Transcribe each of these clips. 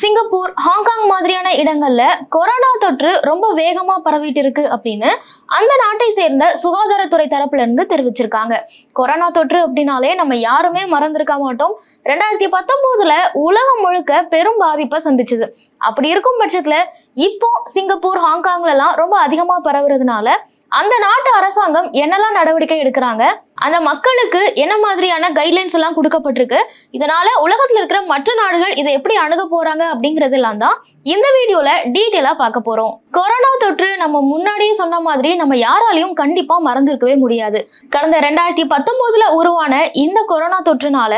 Singapore Hong Kong மாதிரியான இடங்கள்ல corona தொற்று ரொம்ப வேகமா பரவிட்டு இருக்கு அப்படின்னு அந்த நாட்டை சேர்ந்த சுகாதாரத்துறை தரப்புல இருந்து தெரிவிச்சிருக்காங்க. கொரோனா தொற்று அப்படின்னாலே நம்ம யாருமே மறந்திருக்க மாட்டோம். ரெண்டாயிரத்தி பத்தொன்பதுல உலகம் முழுக்க பெரும் பாதிப்பை சந்திச்சது. அப்படி இருக்கும் பட்சத்துல இப்போ சிங்கப்பூர் ஹாங்காங்ல எல்லாம் ரொம்ப அதிகமா பரவுறதுனால அந்த நாட்டு அரசாங்கம் என்னெல்லாம் நடவடிக்கை எடுக்கிறாங்க? அந்த மக்களுக்கு என்ன மாதிரியான கைட்லைன்ஸ் எல்லாம் கொடுக்கப்பட்டிருக்கு? இதனால உலகத்துல இருக்கிற மற்ற நாடுகள் இதை எப்படி அணுக போறாங்க அப்படிங்கறதெல்லாம் தான் இந்த வீடியோல டீட்டெயிலா பார்க்க போறோம். கொரோனா தொற்று நம்ம முன்னாடியே சொன்ன மாதிரி நம்ம யாராலையும் கண்டிப்பா மறந்திருக்கவே முடியாது. கடந்த ரெண்டாயிரத்தி பத்தொன்பதுல உருவான இந்த கொரோனா தொற்றுனால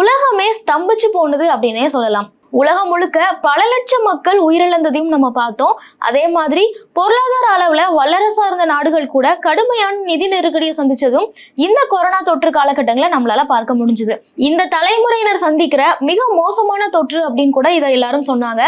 உலகமே ஸ்தம்பிச்சு போனது அப்படின்னே சொல்லலாம். உலகம் முழுக்க பல லட்சம் மக்கள் உயிரிழந்ததையும் நம்ம பார்த்தோம். அதே மாதிரி பொருளாதார அளவில் வல்லரசு சார்ந்த நாடுகள் கூட கடுமையான நிதி நெருக்கடியை சந்திச்சதும் இந்த கொரோனா தொற்று காலகட்டங்களை நம்மளால பார்க்க முடிஞ்சுது. இந்த தலைமுறையினர் சந்திக்கிற மிக மோசமான தொற்று அப்படின்னு கூட இதை எல்லாரும் சொன்னாங்க.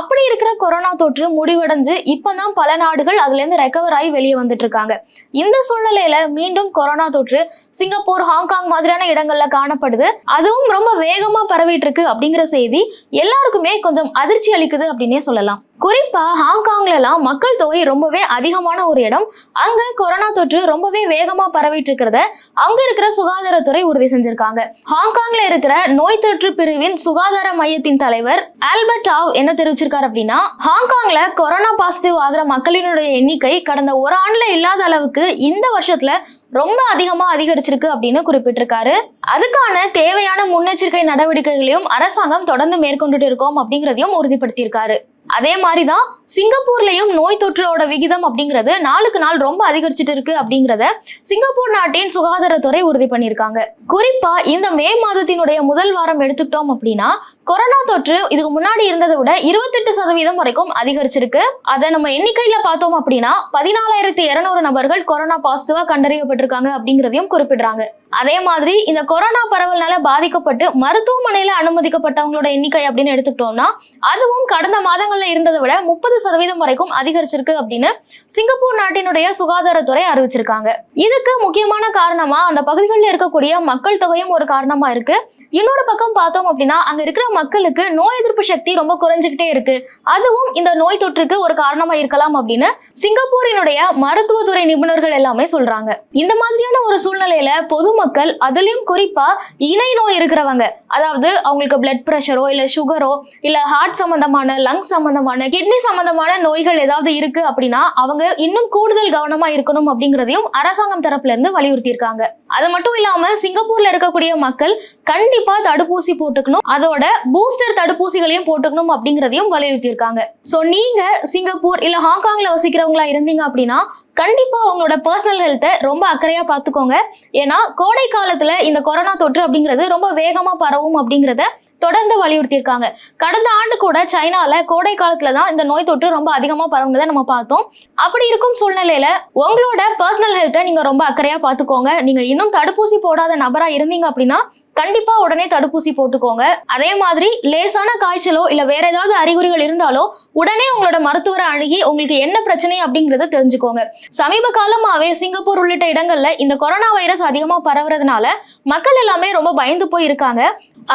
அப்படி இருக்கிற கொரோனா தொற்று முடிவடைஞ்சு இப்பதான் பல நாடுகள் அதுலேருந்து ரெக்கவர் ஆகி வெளியே வந்துட்டு இருக்காங்க. இந்த சூழ்நிலையில மீண்டும் கொரோனா தொற்று சிங்கப்பூர் ஹாங்காங் மாதிரியான இடங்கள்ல காணப்படுது. அதுவும் ரொம்ப வேகமா பரவிட்டு இருக்கு அப்படிங்கிற செய்தி எல்லாருக்குமே கொஞ்சம் அதிர்ச்சி அளிக்குது அப்படின்னே சொல்லலாம். குறிப்பா ஹாங்காங்ல எல்லாம் மக்கள் தொகை ரொம்பவே அதிகமான ஒரு இடம். அங்க கொரோனா தொற்று ரொம்பவே வேகமா பரவிட்டு இருக்கிறத அங்க இருக்கிற சுகாதாரத்துறை உறுதி செஞ்சிருக்காங்க. ஹாங்காங்ல இருக்கிற நோய் தொற்று பிரிவின் சுகாதார மையத்தின் தலைவர் ஆல்பர்ட் ஆவ் என்ன தெரிவிச்சிருக்காரு அப்படின்னா ஹாங்காங்ல கொரோனா பாசிட்டிவ் ஆகிற மக்களினுடைய எண்ணிக்கை கடந்த ஒரு ஆண்டுல இல்லாத அளவுக்கு இந்த வருஷத்துல ரொம்ப அதிகமா அதிகரிச்சிருக்கு அப்படின்னு குறிப்பிட்டிருக்காரு. அதுக்கான தேவையான முன்னெச்சரிக்கை நடவடிக்கைகளையும் அரசாங்கம் தொடர்ந்து மேற்கொண்டுட்டு இருக்கோம் அப்படிங்கிறதையும் உறுதிப்படுத்தியிருக்காரு. அதே மாதிரி தான் சிங்கப்பூர்லேயும் நோய் தொற்றோட விகிதம் அப்படிங்கிறது நாளுக்கு நாள் ரொம்ப அதிகரிச்சுட்டு இருக்கு அப்படிங்கிறத சிங்கப்பூர் நாட்டின் சுகாதாரத்துறை உறுதி பண்ணியிருக்காங்க. குறிப்பா இந்த மே மாதத்தினுடைய முதல் வாரம் எடுத்துக்கிட்டோம் அப்படின்னா கொரோனா தொற்று இதுக்கு முன்னாடி இருந்ததை விட இருபத்தெட்டு சதவீதம் வரைக்கும் அதிகரிச்சிருக்கு. அதை நம்ம எண்ணிக்கையில பார்த்தோம் அப்படின்னா பதினாலாயிரத்தி இருநூறு நபர்கள் கொரோனா பாசிட்டிவா கண்டறியப்பட்டிருக்காங்க அப்படிங்கிறதையும் குறிப்பிடுறாங்க. அதே மாதிரி இந்த கொரோனா பரவல்னால பாதிக்கப்பட்டு மருத்துவமனையில அனுமதிக்கப்பட்டவங்களோட எண்ணிக்கை அப்படின்னு எடுத்துக்கிட்டோம்னா அதுவும் கடந்த மாதங்கள்ல இருந்ததை விட முப்பது சதவீதம் வரைக்கும் அதிகரிச்சிருக்கு அப்படின்னு சிங்கப்பூர் நாட்டினுடைய சுகாதாரத்துறை அறிவிச்சிருக்காங்க. இதுக்கு முக்கியமான காரணமா அந்த பகுதிகளில் இருக்கக்கூடிய மக்கள் தொகையும் ஒரு காரணமா இருக்கு. இன்னொரு பக்கம் பார்த்தோம் அப்படின்னா அங்க இருக்கிற மக்களுக்கு நோய் எதிர்ப்பு சக்தி ரொம்ப குறைஞ்சுக்கிட்டே இருக்கு. அதுவும் இந்த நோய் தொற்றுக்கு ஒரு காரணமா இருக்கலாம் அப்படின்னு சிங்கப்பூரினுடைய மருத்துவத்துறை நிபுணர்கள் எல்லாமே சொல்றாங்க. இந்த மாதிரியான ஒரு சூழ்நிலையில பொதுமக்கள் அதுலயும் குறிப்பா இணை நோய் இருக்கிறவங்க அதாவது அவங்களுக்கு பிளட் ப்ரெஷரோ இல்ல சுகரோ இல்ல ஹார்ட் சம்பந்தமான லங்ஸ் சம்பந்தமான கிட்னி சம்பந்தமான நோய்கள் ஏதாவது இருக்கு அப்படின்னா அவங்க இன்னும் கூடுதல் கவனமா இருக்கணும் அப்படிங்கிறதையும் அரசாங்கம் தரப்புல இருந்து வலியுறுத்தி இருக்காங்க அது மட்டும் இல்லாம சிங்கப்பூர்ல இருக்கக்கூடிய மக்கள் கண்டிப்பா தடுப்பூசி போட்டுக்கணும். அதோட பூஸ்டர் தடுப்பூசிகளையும் போட்டுக்கணும் அப்படிங்கிறதையும் வலியுறுத்தி இருக்காங்க ஸோ நீங்க சிங்கப்பூர் இல்ல ஹாங்காங்ல வசிக்கிறவங்களா இருந்தீங்க அப்படின்னா கண்டிப்பா உங்களோட பர்சனல் ஹெல்த்தை ரொம்ப அக்கறையா பார்த்துக்கோங்க. ஏன்னா கோடை காலத்துல இந்த கொரோனா தொற்று அப்படிங்கிறது ரொம்ப வேகமா பரவும் அப்படிங்கிறத தொடர்ந்து வலியுறுத்தியிருக்காங்க. கடந்த ஆண்டு கூட சைனால கோடை காலத்துல தான் இந்த நோய் தொற்று ரொம்ப அதிகமா பரவுனதை நம்ம பார்த்தோம். அப்படி இருக்கும் சூழ்நிலையில உங்களோட பர்சனல் ஹெல்த்தை நீங்க ரொம்ப அக்கறையா பாத்துக்கோங்க நீங்க இன்னும் தடுப்பூசி போடாத நபரா இருந்தீங்க அப்படின்னா கண்டிப்பா உடனே தடுப்பூசி போட்டுக்கோங்க. அதே மாதிரி லேசான காய்ச்சலோ இல்ல வேற ஏதாவது அறிகுறிகள் இருந்தாலோ உடனே உங்களோட மருத்துவரை அணுகி உங்களுக்கு என்ன பிரச்சனை அப்படிங்கறத தெரிஞ்சுக்கோங்க. சமீப காலமாவே சிங்கப்பூர் உள்ளிட்ட இடங்கள்ல இந்த கொரோனா வைரஸ் அதிகமா பரவுறதுனால மக்கள் எல்லாமே ரொம்ப பயந்து போய் இருக்காங்க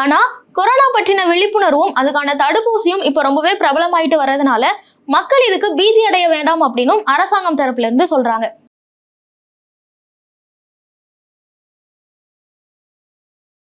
ஆனா கொரோனா பற்றின விழிப்புணர்வும் அதுக்கான தடுப்பூசியும் இப்போ ரொம்பவே பிரபலமாயிட்டு வர்றதுனால மக்கள் இதுக்கு பீதி அடைய வேண்டாம் அப்படின்னும் அரசாங்கம் தரப்புல இருந்து சொல்றாங்க.